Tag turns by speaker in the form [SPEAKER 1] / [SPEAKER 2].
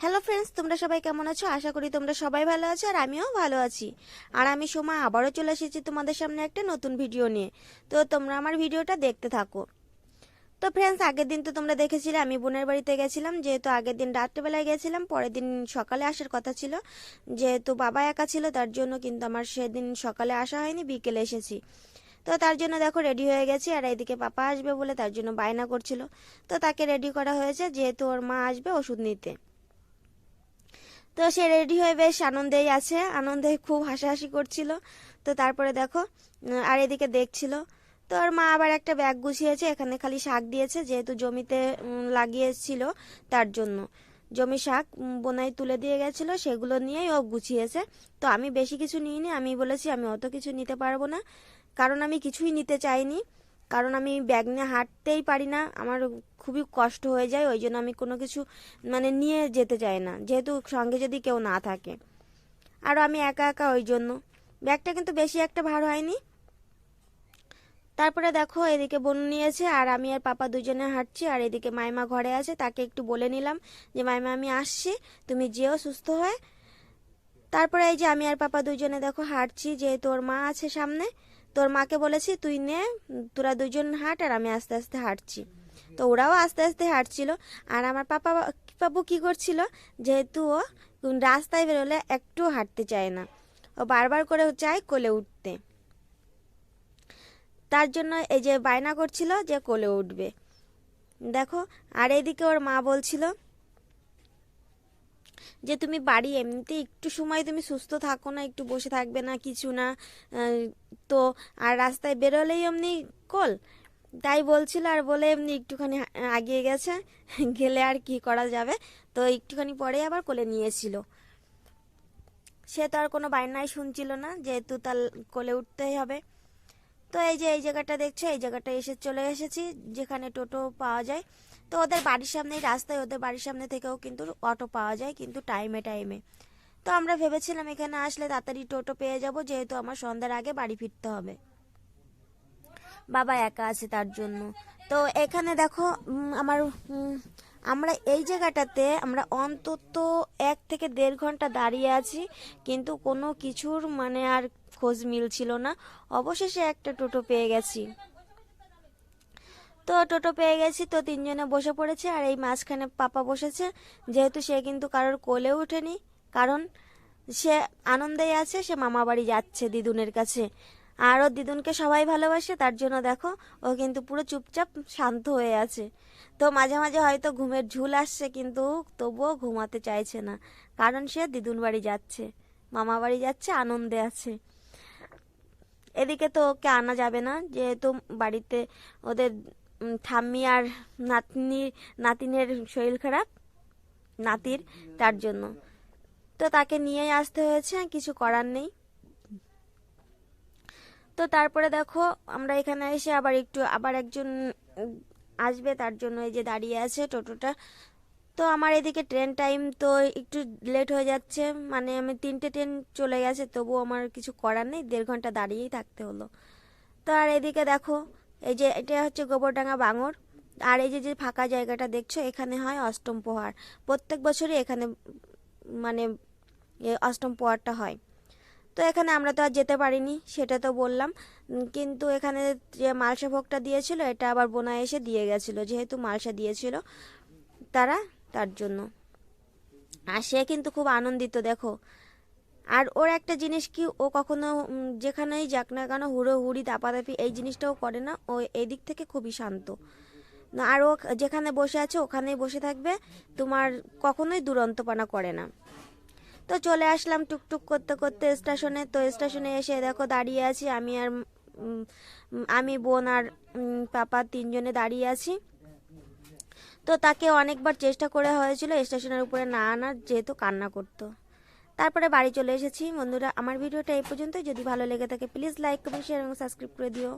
[SPEAKER 1] Hello friends তোমরা সবাই কেমন আছো? আশা করি তোমরা সবাই ভালো আছো আর আমিও ভালো আছি। আর আমি সময় আবারও চলে এসেছি তোমাদের সামনে একটা নতুন ভিডিও নিয়ে। তো তোমরা আমার ভিডিওটা দেখতে থাকো। তো ফ্রেন্ডস আগের দিন তো তোমরা দেখেছিলে, আমি বোনের বাড়িতে গেছিলাম। যেহেতু আগের দিন রাত্রেবেলায় গেছিলাম, পরের দিন সকালে আসার কথা ছিল। যেহেতু বাবা একা ছিল, তার জন্য কিন্তু আমার সেদিন সকালে আসা হয়নি, বিকেলে এসেছি। তো তার জন্য দেখো রেডি হয়ে গেছি, আর এইদিকে পাপা আসবে বলে তার জন্য বায়না করছিল। তো তাকে রেডি করা হয়েছে, যেহেতু ওর মা আসবে ওষুধ নিতে। তো সে রেডি হয়ে বেশ আনন্দেই আছে। আনন্দে খুব হাসাহাসি করছিল। তো তারপরে দেখো আর এদিকে দেখছিল। তো ওর মা আবার একটা ব্যাগ গুছিয়েছে, এখানে খালি শাক দিয়েছে, যেহেতু জমিতে লাগিয়েছিল তার জন্য। জমি শাক বোনাই তুলে দিয়ে গেছিল, সেগুলো নিয়েই ও গুছিয়েছে। তো আমি বেশি কিছু নিইনি, আমি বলেছি আমি অত কিছু নিতে পারব না। কারণ আমি কিছুই নিতে চাইনি। কারণ আমি ব্যাগ নিয়ে হাঁটতেই পারি না, আমার খুবই কষ্ট হয়ে যায়, ওই জন্য আমি কোনো কিছু মানে নিয়ে যেতে চাই না, যেহেতু সঙ্গে যদি কেউ না থাকে। আর আমি একা একা ওই জন্য। ব্যাগটা কিন্তু বেশি একটা ভার হয়নি। তারপরে দেখো, এদিকে বোন নিয়েছে, আর আমি আর পাপা দুজনে হাঁটছি, আর এদিকে মাইমা ঘরে আছে, তাকে একটু বলে নিলাম যে, মাইমা, আমি আসছি, তুমি যেও, সুস্থ হয়ে। তারপরে এই যে আমি আর পাপা দুজনে দেখো হাঁটছি যে তোর মা আছে সামনে তোর মাকে বলেছি, তুই নে, তোরা দুজন হাঁট আর আমি আস্তে আস্তে হাঁটছি। তো ওরাও আস্তে আস্তে হাঁটছিল। আর আমার পাপা বাবু কি করছিল, যেহেতু ও রাস্তায় বেরোলে একটু হাঁটতে চায় না। ও বারবার করে চায় কোলে উঠতে। তার জন্য এই যে বায়না করছিল যে কোলে উঠবে। দেখো, আর এইদিকে ওর মা বলছিল যে তুমি বাড়ি এমনিতে একটু সময় তুমি সুস্থ থাকো না, একটু বসে থাকবে না, কিছু না তো আর রাস্তায় বেরোলেই এমনি কোল। তাই বলছিল আর বলে এমনি একটুখানি আগিয়ে গেছে, গেলে আর কি করা যাবে? তো একটুখানি পরে আবার কোলে নিয়েছিল। সে তো আর কোনো বায়নাই শুনছিল না, যেহেতু তার কোলে উঠতেই হবে। তো এই যে, এই জায়গাটা দেখছ, এই জায়গাটা এসে চলে এসেছি, যেখানে টোটো পাওয়া যায়। তো ওদের বাড়ির সামনেই রাস্তায়, ওদের বাড়ির সামনে থেকেও কিন্তু অটো পাওয়া যায়, কিন্তু টাইমে টাইমে। তো আমরা ভেবেছিলাম এখানে আসলে তাড়াতাড়ি টোটো পেয়ে যাব, যেহেতু আমার সন্ধ্যার আগে বাড়ি ফিরতে হবে। বাবা একা আছে তার জন্য। তো এখানে দেখো আমার আমরা এই জায়গাটাতে আমরা অন্তত এক থেকে দেড় ঘণ্টা দাঁড়িয়ে আছি, কিন্তু কোনো কিছুর মানে আর খোঁজ মিলছিল না। অবশেষে একটা টোটো পেয়ে গেছি। তো টোটো পেয়ে গেছি, তো তিনজনে বসে পড়েছে আর এই মাঝখানে পাপা বসেছে। যেহেতু সে কিন্তু কারোর কোলে ওঠেনি, কারণ সে আনন্দেই আছে, সে মামা বাড়ি যাচ্ছে দিদুনের কাছে। আর ও দিদুনকে সবাই ভালোবাসে, তার জন্য দেখো, ও কিন্তু পুরো চুপচাপ শান্ত হয়ে আছে। তো মাঝে মাঝে হয়তো ঘুমের ঝুল আসছে, কিন্তু তবুও ঘুমাতে চাইছে না, কারণ সে দিদুন বাড়ি যাচ্ছে, মামা বাড়ি যাচ্ছে, আনন্দে আছে। এদিকে তো ওকে আনা যাবে না, যেহেতু বাড়িতে ওদের ঠাম্মি আর নাতনি, নাতিনের শরীর খারাপ, নাতির তার জন্য। তো তাকে নিয়েই আসতে হয়েছে কিছু করার নেই। তো তারপরে দেখো, আমরা এখানে এসে আবার একটু, আবার একজন আসবে, তার জন্য এই যে দাঁড়িয়ে আছে টোটোটা। তো আমার এদিকে ট্রেন টাইম তো একটু লেট হয়ে যাচ্ছে। মানে আমি তিনটে ট্রেন চলে গেছে তবুও আমার কিছু করার নেই। দেড় ঘণ্টা দাঁড়িয়েই থাকতে হলো। তো আর এদিকে দেখো, এই যে এটা হচ্ছে গোবরডাঙ্গা বাঙর। আর এই যে যে ফাঁকা জায়গাটা দেখছ, এখানে হয় অষ্টম প্রহার প্রত্যেক বছরই এখানে মানে অষ্টম প্রহারটা হয়। তো এখানে আমরা তো আর যেতে পারিনি, সেটা তো বললাম। কিন্তু এখানে যে মালসা ভোগটা দিয়েছিল, এটা আবার বোনা এসে দিয়ে গেছিল। যেহেতু মালসা দিয়েছিল তারা তার জন্য। আর সে কিন্তু খুব আনন্দিত, দেখো। আর ওর একটা জিনিস কি, ও কখনো যেখানেই যাক না কেন হুড়ো হুড়ি দাপাদাপি, এই জিনিসটাও করে না। ও এই দিক থেকে খুবই শান্ত। আর ও যেখানে বসে আছে, ওখানেই বসে থাকবে। তোমার কখনোই দুরন্তপনা করে না। তো চলে আসলাম টুকটুক করতে করতে স্টেশনে। তো স্টেশনে এসে দেখো, দাঁড়িয়ে আছি। আমি আর আমি, বোন আর পাপা তিনজনে দাঁড়িয়ে আছি। তো তাকে অনেকবার চেষ্টা করে হয়েছিল স্টেশনের উপরে না আনার, যেহেতু কান্না করতো। তারপরে বাড়ি চলে এসেছি। বন্ধুরা, আমার ভিডিওটা এই পর্যন্তই। যদি ভালো লেগে থাকে প্লিজ লাইক কমেন্ট শেয়ার এবং সাবস্ক্রাইব করে দিও।